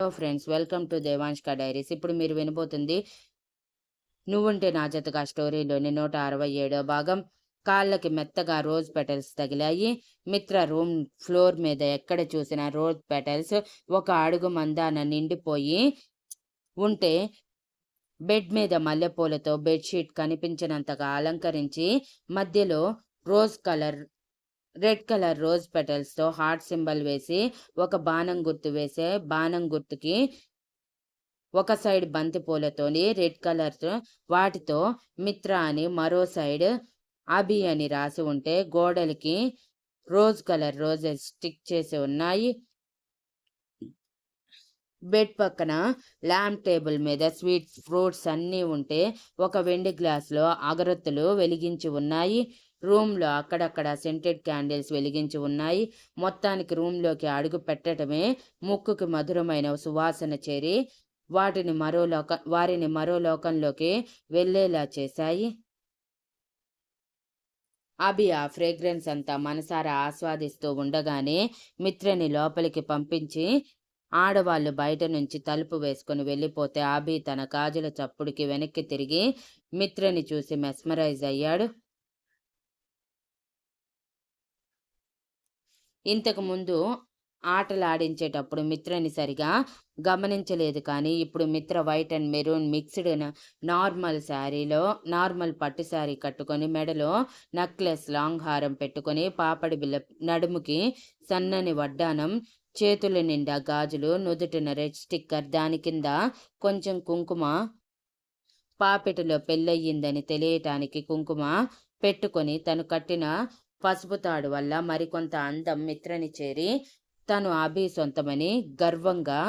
Hello friends welcome to Devanshka diaries ఇప్పుడు మీరు వినబోతుంది నువ్వుంటే నా జతగా స్టోరీలోని నూట అరవై ఏడో భాగం. కాళ్ళకి మెత్తగా రోజ్ పెటల్స్ తగిలాయి. మిత్ర రూమ్ ఫ్లోర్ మీద ఎక్కడ చూసిన రోజ్ పెటల్స్. ఒక అడుగు మందాన నిండిపోయి ఉంటే బెడ్ మీద మల్లెపూలతో బెడ్షీట్ కనిపించినంతగా అలంకరించి మధ్యలో rose colour red colour rose పెటల్స్తో heart symbol వేసి ఒక బాణం గుర్తు వేసే బాణం గుర్తుకి ఒక సైడ్ బంతి పూలతోని రెడ్ కలర్ వాటితో మిత్ర అని మరో సైడ్ అభి అని రాసి ఉంటే గోడలకి రోజ్ కలర్ రోజెస్ స్టిక్ చేసి ఉన్నాయి. బెడ్ పక్కన ల్యాంప్ టేబుల్ మీద స్వీట్స్ ఫ్రూట్స్ అన్నీ ఉంటే ఒక వెండి గ్లాసులో అగరత్తులు వెలిగించి ఉన్నాయి. రూమ్లో అక్కడక్కడ సెంటెడ్ క్యాండిల్స్ వెలిగించి ఉన్నాయి. మొత్తానికి రూమ్లోకి అడుగు పెట్టడమే ముక్కుకి మధురమైన సువాసన చేరి వాటిని మరో లోక వారిని మరో లోకంలోకి వెళ్ళేలా చేశాయి. అభి ఆ ఫ్రేగ్రెన్స్ అంతా మనసారా ఆస్వాదిస్తూ ఉండగానే మిత్రని లోపలికి పంపించి ఆడవాళ్ళు బయట నుంచి తలుపు వేసుకుని వెళ్ళిపోతే అభి తన కాజుల చప్పుడుకి వెనక్కి తిరిగి మిత్రని చూసి మెస్మరైజ్ అయ్యాడు. ఇంతకుముందు ఆటలు ఆటలాడించేటప్పుడు మిత్రని సరిగా గమనించలేదు కానీ ఇప్పుడు Mitra white and maroon mixed normal శారీలో నార్మల్ పట్టు శారీ కట్టుకొని మెడలో నెక్లెస్ లాంగ్ హారం పెట్టుకొని పాపడి బిల్ల నడుముకి సన్నని వడ్డానం చేతుల నిండా గాజులు నుదుటిన రెడ్ స్టిక్కర్ దాని కింద కొంచెం కుంకుమ పాపెటలో పెళ్ళయ్యిందని తెలియటానికి కుంకుమ పెట్టుకొని తను కట్టిన పసుపు తాడు వల్ల మరికొంత అందం మిత్రని చేరి తను అభి సొంతమని గర్వంగా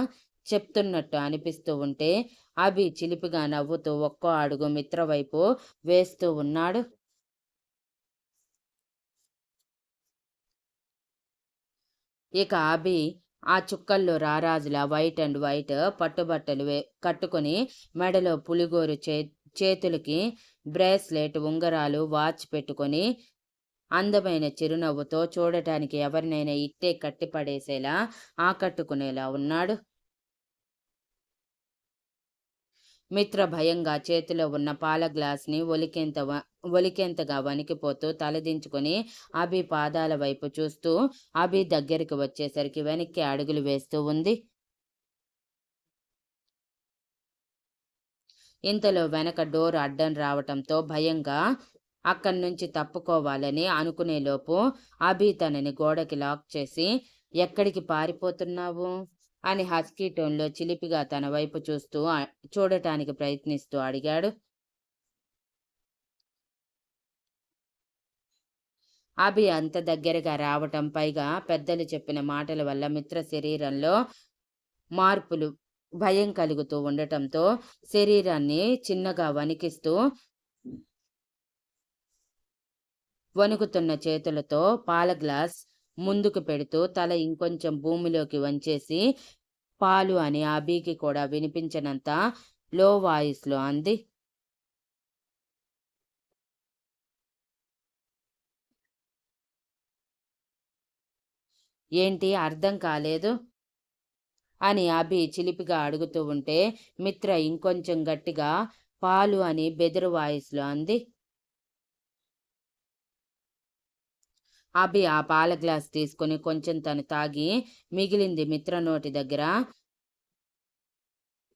చెప్తున్నట్టు అనిపిస్తూ ఉంటే అభి చిలిపిగా నవ్వుతూ ఒక్కో అడుగు మిత్ర వైపు వేస్తూ ఉన్నాడు. ఇక అభి ఆ చుక్కల్లో రారాజుల వైట్ అండ్ వైట్ పట్టుబట్టలు కట్టుకొని మెడలో పులిగోరు చే చేతులకి బ్రేస్లెట్ ఉంగరాలు వాచ్ పెట్టుకొని అందమైన చిరునవ్వుతో చూడటానికి ఎవరినైనా ఇట్టే కట్టిపడేసేలా ఆకట్టుకునేలా ఉన్నాడు. మిత్ర భయంగా చేతిలో ఉన్న పాల గ్లాస్ని ఒలికెంత ఒలికెంతగా వణికిపోతూ తలదించుకుని అభి పాదాల వైపు చూస్తూ అభి దగ్గరికి వచ్చేసరికి వెనక్కి అడుగులు వేస్తూ ఉంది. ఇంతలో వెనక డోర్ అడ్డం రావటంతో భయంగా అక్కడి నుంచి తప్పుకోవాలని అనుకునేలోపు అభి తనని గోడకి లాక్ చేసి ఎక్కడికి పారిపోతున్నావు? అని హస్కీ టోన్లో చిలిపిగా తన వైపు చూస్తూ చూడటానికి ప్రయత్నిస్తూ అడిగాడు. అభి అంత దగ్గరగా రావటం పైగా పెద్దలు చెప్పిన మాటల వల్ల మిత్ర శరీరంలో మార్పులు భయం కలుగుతూ ఉండటంతో శరీరాన్ని చిన్నగా వణికిస్తూ వణుకుతున్న చేతులతో పాల గ్లాస్ ముందుకు పెడుతూ తల ఇంకొంచెం భూమిలోకి వంచేసి పాలు అని అబీకి కూడా వినిపించనంత లో వాయిస్లో అంది. ఏంటి అర్థం కాలేదు అని అభి చిలిపిగా అడుగుతూ ఉంటే మిత్ర ఇంకొంచెం గట్టిగా పాలు అని బెదురు వాయిస్లో అంది. అభి ఆ పాల గ్లాస్ తీసుకుని కొంచెం తను తాగి మిగిలింది మిత్ర నోటి దగ్గర.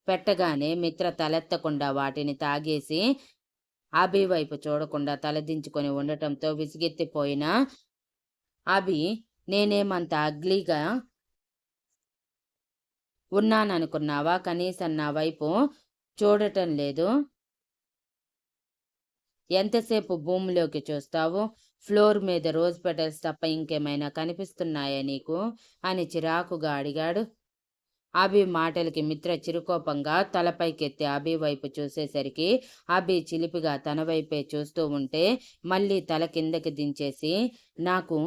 పెట్టగానే మిత్ర తలెత్తకుండా వాటిని తాగేసి అభి వైపు చూడకుండా తలదించుకొని ఉండటంతో విసిగెత్తిపోయిన అభి నేనేమంత అగ్లీగా ఉన్నాననుకున్నావా? కనీసం నా వైపు చూడటం లేదు. ఎంతసేపు భూమిలోకి చూస్తావు? ఫ్లోర్ మీద రోజ్ పెటల్స్ తప్ప ఇంకేమైనా కనిపిస్తున్నాయా నీకు? అని చిరాకుగా అడిగాడు. అభి మాటలకి మిత్ర చిరుకోపంగా తలపైకెత్తి అభి వైపు చూసేసరికి అభి చిలిపిగా తన వైపే చూస్తూ ఉంటే మళ్ళీ తల కిందకి దించేసి నాకు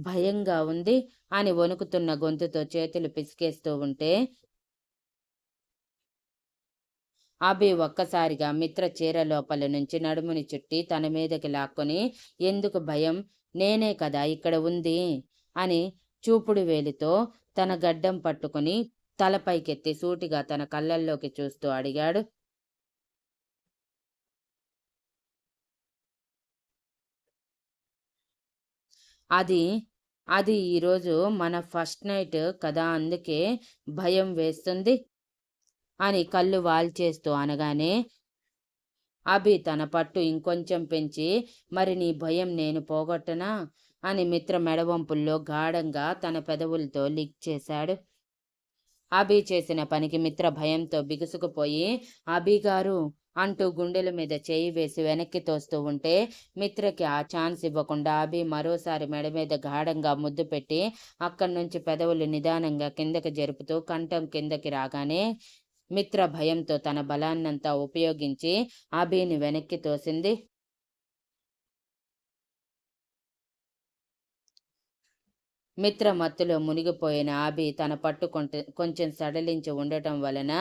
భయంగా ఉంది అని వణుకుతున్న గొంతుతో చేతులు పిసికేస్తూ ఉంటే అభి ఒక్కసారిగా మిత్ర చీర లోపల నుంచి నడుముని చుట్టి తన మీదకి లాక్కొని ఎందుకు భయం? నేనే కదా ఇక్కడ ఉంది అని చూపుడు వేలితో తన గడ్డం పట్టుకుని తలపైకెత్తి సూటిగా తన కళ్ళల్లోకి చూస్తూ అడిగాడు. అది అది ఈరోజు మన ఫస్ట్ నైట్ కదా అందుకే భయం వేస్తుంది. అని కళ్ళు వాల్చేస్తూ అనగానే అభి తన పట్టు ఇంకొంచెం పెంచి మరి నీ భయం నేను పోగొట్టనా? అని మిత్ర మెడవంపుల్లో గాఢంగా తన పెదవులతో లిక్ చేశాడు. అభి చేసిన పనికి మిత్ర భయంతో బిగుసుకుపోయి అభి గారు అంటూ గుండెల మీద చేయి వేసి వెనక్కి తోస్తూ ఉంటే మిత్రకి ఆ ఛాన్స్ ఇవ్వకుండా అభి మరోసారి మెడ మీద గాఢంగా ముద్దు పెట్టి అక్కడి నుంచి పెదవులు నిదానంగా కిందకి జరుపుతూ కంఠం కిందకి రాగానే మిత్ర భయంతో తన బలాన్నంతా ఉపయోగించి అభిని వెనక్కి తోసింది. మిత్ర మత్తులో మునిగిపోయిన ఆబి తన పట్టు కొంచెం సడలించి ఉండటం వలన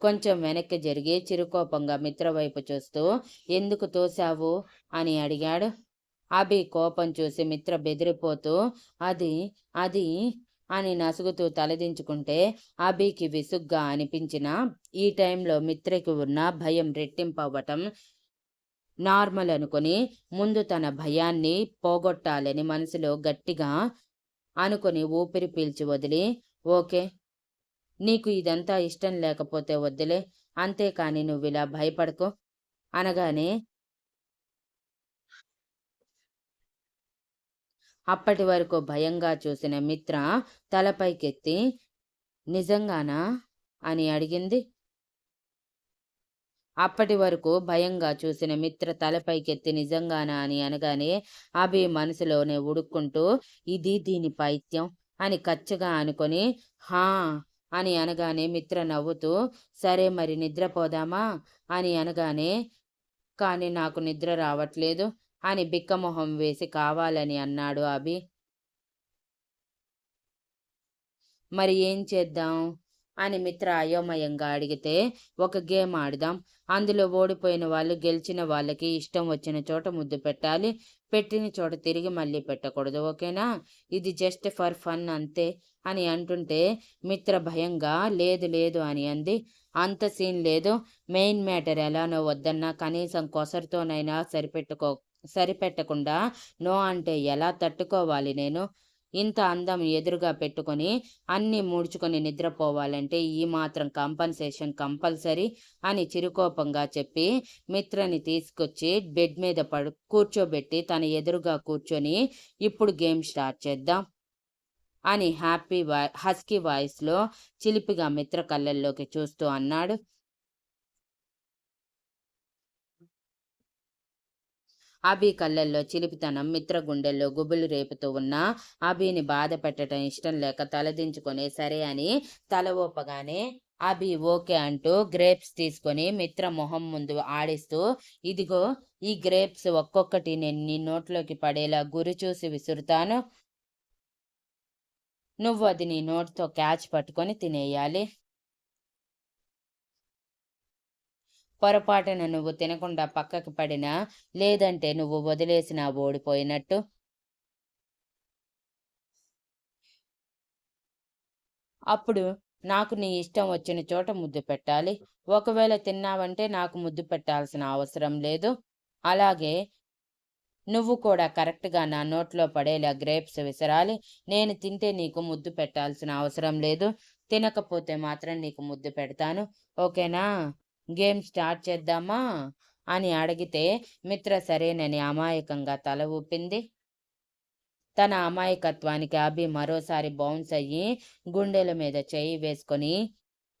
కొంచెం వెనక్కి జరిగి చిరుకోపంగా మిత్ర వైపు చూస్తూ ఎందుకు తోశావు? అని అడిగాడు. అభి కోపం చూసి మిత్ర బెదిరిపోతూ అది అది అని నసుగుతూ తలదించుకుంటే అభికి విసుగ్గా అనిపించిన ఈ టైంలో మిత్రకి ఉన్న భయం రెట్టింపవ్వటం నార్మల్ అనుకుని ముందు తన భయాన్ని పోగొట్టాలని మనసులో గట్టిగా అనుకుని ఊపిరి పీల్చి వదిలి ఓకే నీకు ఇదంతా ఇష్టం లేకపోతే వద్దులే అంతేకాని నువ్వు ఇలా భయపడకు అనగానే అప్పటి వరకు భయంగా చూసిన మిత్ర తలపైకెత్తి నిజంగానా? అని అడిగింది. అప్పటి వరకు భయంగా చూసిన మిత్ర తలపైకెత్తి నిజంగానా? అని అనగానే అభి మనసులోనే ఉడుక్కుంటూ ఇది దీని పైత్యం అని కచ్చగా అనుకొని హా అని అనగానే మిత్ర నవ్వుతూ సరే మరి నిద్రపోదామా? అని అనగానే కానీ నాకు నిద్ర రావట్లేదు. అని బిక్కమొహం వేసి కావాలని అన్నాడు అభి. మరి ఏం చేద్దాం? అని మిత్ర అయోమయంగా అడిగితే ఒక గేమ్ ఆడదాం. అందులో ఓడిపోయిన వాళ్ళు గెలిచిన వాళ్ళకి ఇష్టం వచ్చిన చోట ముద్దు పెట్టాలి. పెట్టిన చోట తిరిగి మళ్ళీ పెట్టకూడదు ఓకేనా? ఇది జస్ట్ ఫర్ ఫన్ అంతే అని అంటుంటే మిత్ర భయంగా లేదు లేదు అని అంది. అంత సీన్ లేదు. మెయిన్ మ్యాటర్ ఎలానో వద్దన్నా కనీసం కొసరితోనైనా సరిపెట్టుకో సరిపెట్టకుండా నో అంటే ఎలా తట్టుకోవాలి నేను? ఇంత అందం ఎదురుగా పెట్టుకొని అన్నీ ముడుచుకొని నిద్రపోవాలంటే ఈ మాత్రం కంపన్సేషన్ కంపల్సరీ అని చిరుకోపంగా చెప్పి మిత్రని తీసుకొచ్చి బెడ్ మీద పడు కూర్చోబెట్టి తన ఎదురుగా కూర్చొని ఇప్పుడు గేమ్ స్టార్ట్ చేద్దాం అని హ్యాపీ వా హస్కీ వాయిస్లో చిలిపిగా మిత్ర కళ్ళల్లోకి చూస్తూ అన్నాడు. అభి కళ్ళల్లో చిలిపితనం మిత్ర గుండెల్లో గుబులు రేపుతూ ఉన్న అభిని బాధ పెట్టడం ఇష్టం లేక తలదించుకొని సరే అని తల ఊపగానే అభి ఓకే అంటూ గ్రేప్స్ తీసుకొని మిత్ర మొహం ముందు ఆడిస్తూ ఇదిగో ఈ గ్రేప్స్ ఒక్కొక్కటి నేను నీ నోట్లోకి పడేలా గురి చూసి విసురుతాను. నువ్వు అది నీ నోట్తో క్యాచ్ పట్టుకొని తినేయాలి. పొరపాటున నువ్వు తినకుండా పక్కకి పడినా లేదంటే నువ్వు వదిలేసినా ఓడిపోయినట్టు? అప్పుడు నాకు నీ ఇష్టం వచ్చిన చోట ముద్దు పెట్టాలి. ఒకవేళ తిన్నావంటే నాకు ముద్దు పెట్టాల్సిన అవసరం లేదు. అలాగే నువ్వు కూడా కరెక్ట్గా నా నోట్లో పడేలా గ్రేప్స్ విసరాలి. నేను తింటే నీకు ముద్దు పెట్టాల్సిన అవసరం లేదు. తినకపోతే మాత్రం నీకు ముద్దు పెడతాను. ఓకేనా? గేమ్ స్టార్ట్ చేద్దామా? అని అడిగితే మిత్ర సరేనని అమాయకంగా తల ఊపింది. తన అమాయకత్వానికి అభి మరోసారి బౌన్స్ అయ్యి గుండెల మీద చేయి వేసుకొని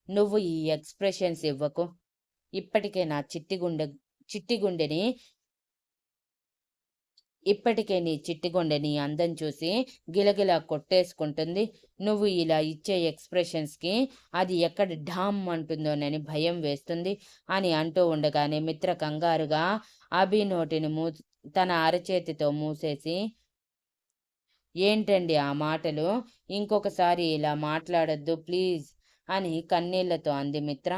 నువ్వు ఈ ఎక్స్ప్రెషన్స్ ఇవ్వకు. ఇప్పటికే నా చిట్టి గుండె చిట్టి గుండెని ఇప్పటికే నీ చిట్టిగొండె నీ అందం చూసి గిలగిలా కొట్టేసుకుంటుంది. నువ్వు ఇలా ఇచ్చే ఎక్స్ప్రెషన్స్కి అది ఎక్కడ ఢామ్ అంటుందోనని భయం వేస్తుంది అని అంటూ ఉండగానే మిత్ర కంగారుగా అభి నోటిని మూ తన అరచేతితో మూసేసి ఏంటండి ఆ మాటలు? ఇంకొకసారి ఇలా మాట్లాడొద్దు ప్లీజ్ అని కన్నీళ్ళతో అంది మిత్ర.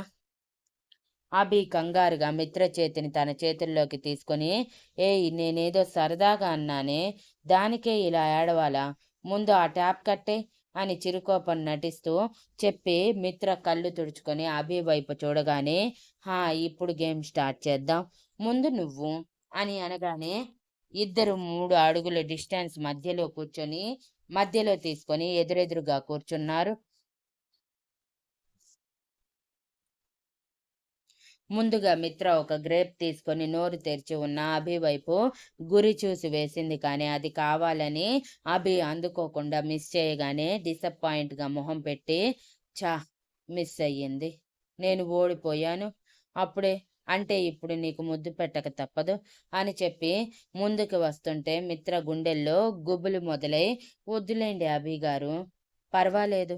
అభి కంగారుగా మిత్ర చేతిని తన చేతుల్లోకి తీసుకొని ఏయ్ నేనేదో సరదాగా అన్నానే దానికే ఇలా ఏడవాలా? ముందు ఆ ట్యాప్ కట్టే అని చిరుకోపం నటిస్తూ చెప్పి మిత్ర కళ్ళు తుడుచుకొని అభి వైపు చూడగానే హా ఇప్పుడు గేమ్ స్టార్ట్ చేద్దాం. ముందు నువ్వు అని అనగానే ఇద్దరు మూడు అడుగుల డిస్టెన్స్ మధ్యలో కూర్చొని మధ్యలో తీసుకొని ఎదురెదురుగా కూర్చున్నారు. ముందుగా మిత్ర ఒక గ్రేప్ తీసుకొని నోరు తెరిచి ఉన్న అభి వైపు గురి చూసి వేసింది. కానీ అది కావాలని అభి అందుకోకుండా మిస్ చేయగానే డిసప్పాయింట్గా మొహం పెట్టి చా మిస్ అయ్యింది. నేను ఓడిపోయాను. అప్పుడే అంటే ఇప్పుడు నీకు ముద్దు పెట్టక తప్పదు అని చెప్పి ముందుకు వస్తుంటే మిత్ర గుండెల్లో గుబులు మొదలై వద్దులేండి అభి గారు పర్వాలేదు.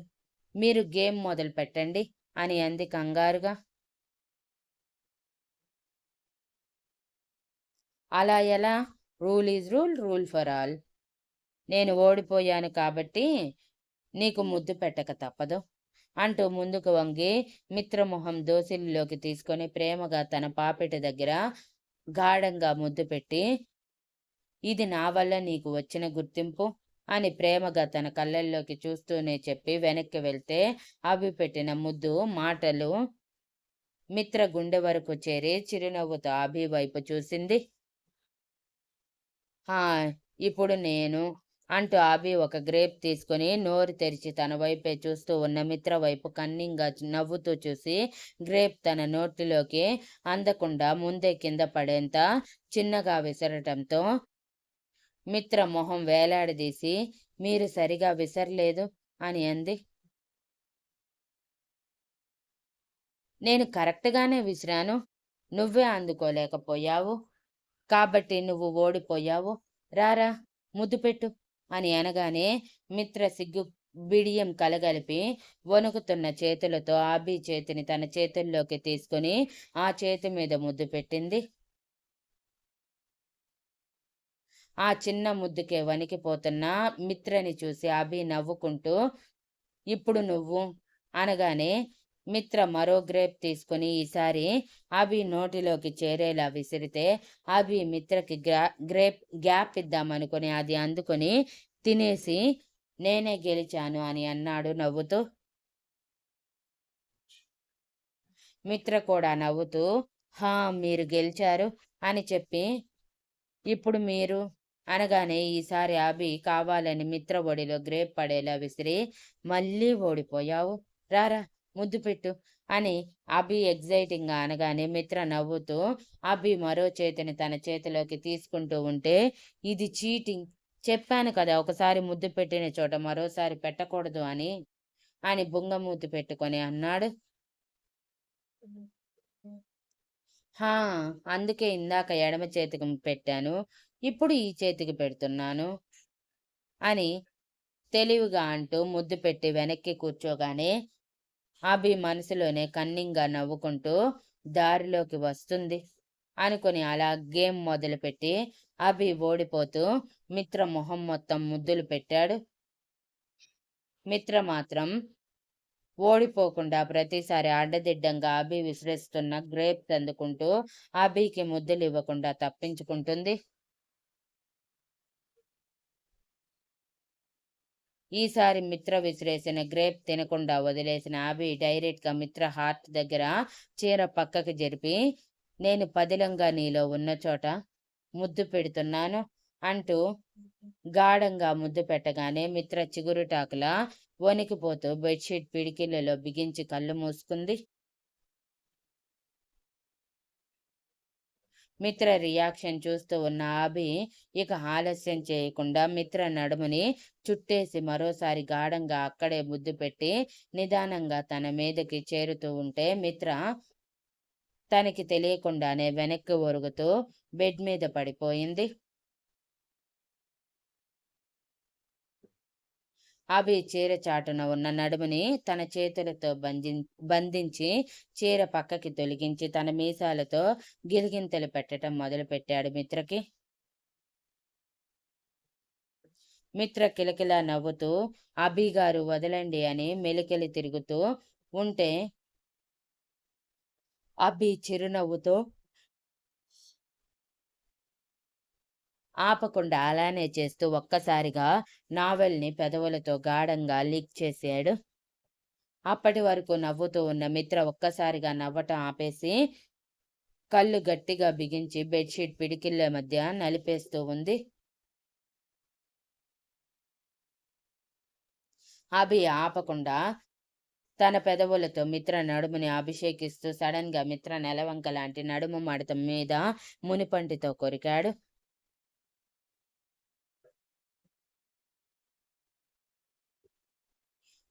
మీరు గేమ్ మొదలు పెట్టండి అని అంది కంగారుగా. అలా ఎలా? Rule is rule rule for all నేను ఓడిపోయాను కాబట్టి నీకు ముద్దు పెట్టక తప్పదు. అంటూ ముందుకు వంగి మిత్రమొహం దోసిలిలోకి తీసుకొని ప్రేమగా తన పాపెట దగ్గర గాఢంగా ముద్దు పెట్టి ఇది నా వల్ల నీకు వచ్చిన గుర్తింపు అని ప్రేమగా తన కళ్ళల్లోకి చూస్తూనే చెప్పి వెనక్కి వెళ్తే అవి పెట్టిన ముద్దు మాటలు మిత్ర గుండె వరకు చేరి చిరునవ్వుతో అభి వైపు చూసింది. హాయ్. ఇప్పుడు నేను అంటూ అభి ఒక గ్రేప్ తీసుకొని నోరు తెరిచి తన వైపే చూస్తూ ఉన్న మిత్ర వైపు కన్నింగా నవ్వుతూ చూసి గ్రేప్ తన నోటిలోకి అందకుండా ముందే కింద పడేంత చిన్నగా విసరటంతో మిత్ర మొహం వేలాడదీసి మీరు సరిగా విసరలేదు అని అంది. నేను కరెక్ట్గానే విసిరాను. నువ్వే అందుకోలేకపోయావు. కాబట్టి నువ్వు ఓడిపోయావు. రారా ముద్దు పెట్టు అని అనగానే మిత్ర సిగ్గు బిడియం కలగలిపి వణుకుతున్న చేతులతో ఆబీ చేతిని తన చేతుల్లోకి తీసుకొని ఆ చేతి మీద ముద్దు పెట్టింది. ఆ చిన్న ముద్దుకే వణికిపోతున్న మిత్రని చూసి అభి నవ్వుకుంటూ ఇప్పుడు నువ్వు? అనగానే మిత్ర మరో గ్రేప్ తీసుకుని ఈసారి అభి నోటిలోకి చేరేలా విసిరితే అభి మిత్రకి గ్రా గ్రేప్ గ్యాప్ ఇద్దామనుకుని అది అందుకొని తినేసి నేనే గెలిచాను అని అన్నాడు నవ్వుతూ. మిత్ర కూడా నవ్వుతూ హా మీరు గెలిచారు అని చెప్పి ఇప్పుడు మీరు అనగానే ఈసారి అభి కావాలని మిత్ర ఒడిలో గ్రేప్ పడేలా విసిరి మళ్ళీ ఓడిపోయావు. రారా ముద్దు పెట్టు అని అభి ఎగ్జైటింగ్గా అనగానే మిత్ర నవ్వుతూ అభి మరో చేతిని తన చేతిలోకి తీసుకుంటూ ఉంటే ఇది చీటింగ్ చెప్పాను కదా ఒకసారి ముద్దు పెట్టిన చోట మరోసారి పెట్టకూడదు అని. అని బుంగమూతి పెట్టుకొని అన్నాడు. హా అందుకే ఇందాక ఎడమ చేతికి పెట్టాను ఇప్పుడు ఈ చేతికి పెడుతున్నాను అని తెలివిగా అంటూ ముద్దు పెట్టి వెనక్కి కూర్చోగానే అభి మనసులోనే కన్నింగా నవ్వుకుంటూ దారిలోకి వస్తుంది. అనుకుని అలా గేమ్ మొదలుపెట్టి అభి ఓడిపోతూ మిత్ర మొహం మొత్తం ముద్దులు పెట్టాడు. మిత్ర మాత్రం ఓడిపోకుండా ప్రతిసారి అడ్డదిడ్డంగా అభి విసిరేస్తున్న గ్రేప్స్ అందుకుంటూ అభికి ముద్దులు ఇవ్వకుండా తప్పించుకుంటుంది. ఈసారి మిత్ర విసిరేసిన గ్రేప్ తినకుండా వదిలేసిన అభి డైరెక్ట్గా మిత్ర హార్ట్ దగ్గర చీర పక్కకి జరిపి నేను పదిలంగా నీలో ఉన్న చోట ముద్దు పెడుతున్నాను అంటూ గాఢంగా ముద్దు పెట్టగానే మిత్ర చిగురుటాకులా వణికిపోతూ బెడ్షీట్ పిడికిళ్ళలో బిగించి కళ్ళు మూసుకుంది. మిత్ర రియాక్షన్ చూస్తూ ఉన్న అభి ఇక ఆలస్యం చేయకుండా మిత్ర నడుముని చుట్టేసి మరోసారి గాఢంగా అక్కడే ముద్దు పెట్టి నిదానంగా తన మీదకి చేరుతూ ఉంటే మిత్ర తనకి తెలియకుండానే వెనక్కి ఒరుగుతూ బెడ్ మీద పడిపోయింది. అభి చీర చాటున ఉన్న నడుముని తన చేతులతో బంధిం బంధించి చీర పక్కకి తొలగించి తన మీసాలతో గిలిగింతలు పెట్టడం మొదలుపెట్టాడు మిత్రకి. మిత్ర కిలకిలా నవ్వుతూ అభి గారు వదలండి అని మెలికెలి తిరుగుతూ ఉంటే అభి చిరునవ్వుతో ఆపకుండా అలానే చేస్తూ ఒక్కసారిగా నావెల్ని పెదవులతో గాఢంగా లీక్ చేశాడు. అప్పటి వరకు నవ్వుతూ ఉన్న మిత్ర ఒక్కసారిగా నవ్వటం ఆపేసి కళ్ళు గట్టిగా బిగించి బెడ్షీట్ పిడికిళ్ళ మధ్య నలిపేస్తూ ఉంది. అభి ఆపకుండా తన పెదవులతో మిత్ర నడుముని అభిషేకిస్తూ సడన్గా మిత్ర నెలవంక లాంటి నడుము మడత మీద మునిపంటితో కొరికాడు.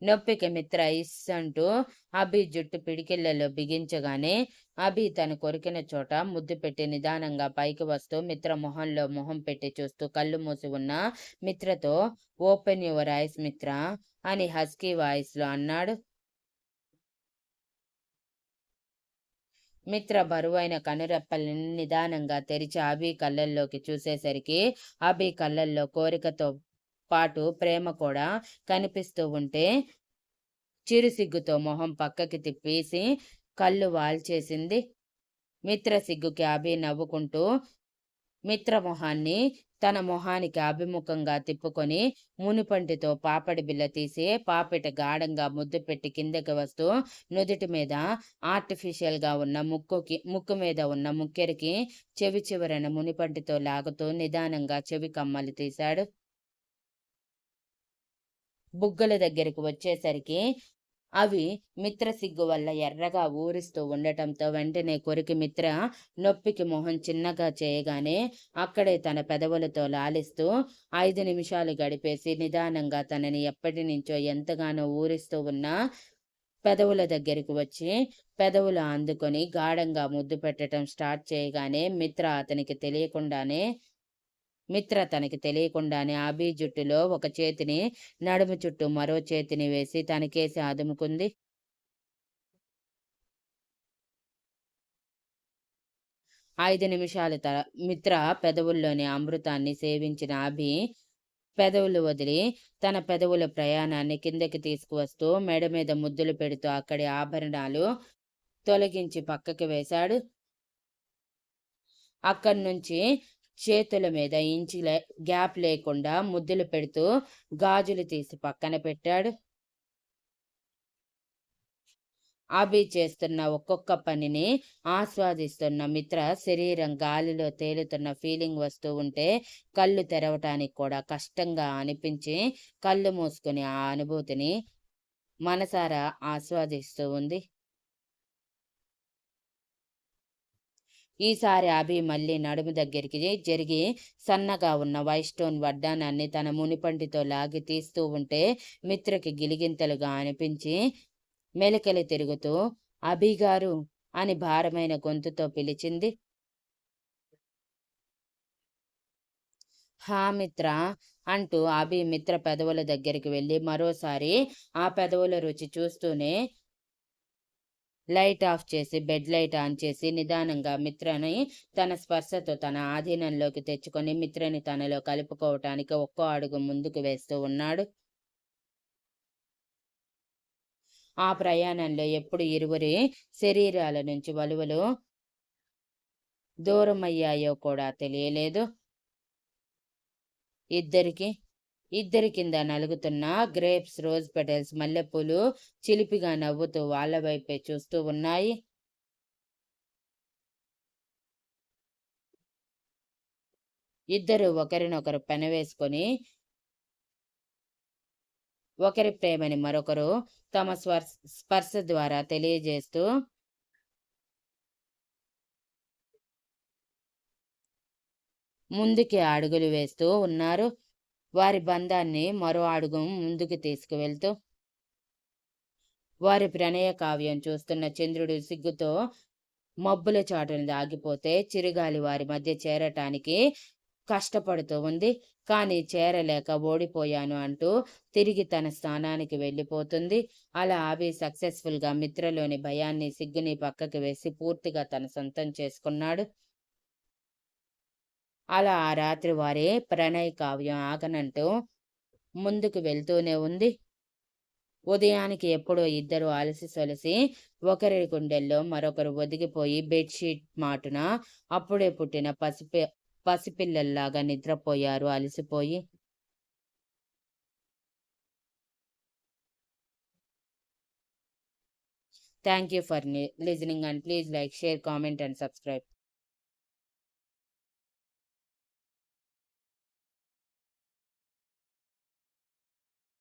నొప్పికి మిత్ర ఇస్ అంటూ అభి జుట్టు పిడికిళ్ళలో బిగించగానే అభి తను కొరికిన చోట ముద్దు పెట్టి నిదానంగా పైకి వస్తూ మిత్ర మొహంలో మొహం పెట్టి చూస్తూ కళ్ళు మూసి ఉన్న మిత్రతో ఓపెన్ యువర్ ఐస్ మిత్ర అని హస్కీ వాయిస్లో అన్నాడు. మిత్ర బరువైన కనురెప్పల్ని నిదానంగా తెరిచి అభి కళ్ళల్లోకి చూసేసరికి అభి కళ్ళల్లో కోరికతో పాటు ప్రేమ కూడా కనిపిస్తూ ఉంటే చిరుసిగ్గుతో మొహం పక్కకి తిప్పేసి కళ్ళు వాల్చేసింది. మిత్ర సిగ్గుకి అభి నవ్వుకుంటూ మిత్ర మొహాన్ని తన మొహానికి అభిముఖంగా తిప్పుకొని మునిపంటితో పాపడి బిల్ల తీసి పాపిట గాఢంగా ముద్దు పెట్టి కిందకి వస్తూ నుదుటి మీద ఆర్టిఫిషియల్గా ఉన్న ముక్కుకి ముక్కు మీద ఉన్న ముక్కెరికి చెవి చివరన మునిపంటితో లాగుతూ నిదానంగా చెవి కమ్మలు తీశాడు. బుగ్గల దగ్గరికి వచ్చేసరికి అవి మిత్ర సిగ్గు వల్ల ఎర్రగా ఊరిస్తూ ఉండటంతో వెంటనే కొరికి మిత్ర నొప్పికి మొహం చిన్నగా చేయగానే అక్కడే తన పెదవులతో లాలిస్తూ ఐదు నిమిషాలు గడిపేసి నిదానంగా తనని ఎప్పటి నుంచో ఎంతగానో ఊరిస్తూ ఉన్న పెదవుల దగ్గరికి వచ్చి పెదవులు అందుకొని గాఢంగా ముద్దు పెట్టడం స్టార్ట్ చేయగానే మిత్ర అతనికి తెలియకుండానే మిత్ర తనకి తెలియకుండానే అభి జుట్టులో ఒక చేతిని నడుము చుట్టూ మరో చేతిని వేసి తనకేసి అదుముకుంది ఐదు నిమిషాల త మిత్ర పెదవుల్లోని అమృతాన్ని సేవించిన అభి పెదవులు వదిలి తన పెదవుల ప్రయాణాన్ని కిందకి తీసుకువస్తూ మెడ మీద ముద్దులు పెడుతూ అక్కడి ఆభరణాలు తొలగించి పక్కకి వేశాడు. అక్కడి నుంచి చేతుల మీద ఇంచి గ్యాప్ లేకుండా ముద్దులు పెడుతూ గాజులు తీసి పక్కన పెట్టాడు. అభి చేస్తున్న ఒక్కొక్క పనిని ఆస్వాదిస్తున్న మిత్ర శరీరం గాలిలో తేలుతున్న ఫీలింగ్ వస్తూ ఉంటే కళ్ళు తెరవటానికి కూడా కష్టంగా అనిపించి కళ్ళు మూసుకుని ఆ అనుభూతిని మనసారా ఆస్వాదిస్తూ ఉంది. ఈసారి అభి మళ్ళీ నడుము దగ్గరికి జరిగి సన్నగా ఉన్న వైస్టోన్ వడ్డానాన్ని తన మునిపంటితో లాగి తీస్తూ ఉంటే మిత్రకి గిలిగింతలుగా అనిపించి మెలికలు తిరుగుతూ అభి గారు అని భారమైన గొంతుతో పిలిచింది. హా మిత్ర అంటూ అభి మిత్ర పెదవుల దగ్గరికి వెళ్ళి మరోసారి ఆ పెదవుల రుచి చూస్తూనే లైట్ ఆఫ్ చేసి బెడ్ లైట్ ఆన్ చేసి నిదానంగా మిత్రని తన స్పర్శతో తన ఆధీనంలోకి తెచ్చుకొని మిత్రని తనలో కలుపుకోవటానికి ఒక్కో అడుగు ముందుకు వేస్తూ ఉన్నాడు. ఆ ప్రయాణంలో ఎప్పుడు ఇరువురి శరీరాల నుంచి వలువలు దూరం అయ్యాయో కూడా తెలియలేదు. ఇద్దరికి ఇద్దరి కింద నలుగుతున్న గ్రేప్స్ రోజ్ పెటల్స్ మల్లెపూలు చిలిపిగా నవ్వుతూ వాళ్ళ వైపే చూస్తూ ఉన్నాయి. ఇద్దరు ఒకరినొకరు పెనవేసుకొని ఒకరి ప్రేమని మరొకరు తమ స్పర్శ స్పర్శ ద్వారా తెలియజేస్తూ ముందుకి అడుగులు వేస్తూ ఉన్నారు. వారి బంధాన్ని మరో అడుగు ముందుకు తీసుకువెళ్తూ వారి ప్రణయ కావ్యం చూస్తున్న చంద్రుడు సిగ్గుతో మబ్బుల చాటును దాగిపోతే చిరుగాలి వారి మధ్య చేరటానికి కష్టపడుతూ ఉంది. కానీ చేరలేక ఓడిపోయాను అంటూ తిరిగి తన స్థానానికి వెళ్ళిపోతుంది. అలా అవి సక్సెస్ఫుల్గా మిత్రలోని భయాన్ని సిగ్గుని పక్కకి వేసి పూర్తిగా తన సొంతం చేసుకున్నాడు. అలా ఆ రాత్రి వారి ప్రణయ కావ్యం ఆగనంటూ ముందుకు వెళ్తూనే ఉంది ఉదయానికి ఎప్పుడో ఇద్దరు అలసి సొలసి ఒకరి గుండెల్లో మరొకరు ఒదిగిపోయి బెడ్షీట్ మాటున అప్పుడే పుట్టిన పసిపి పసిపిల్లల్లాగా నిద్రపోయారు అలసిపోయి. Thank you for listening and please like, share, comment and subscribe.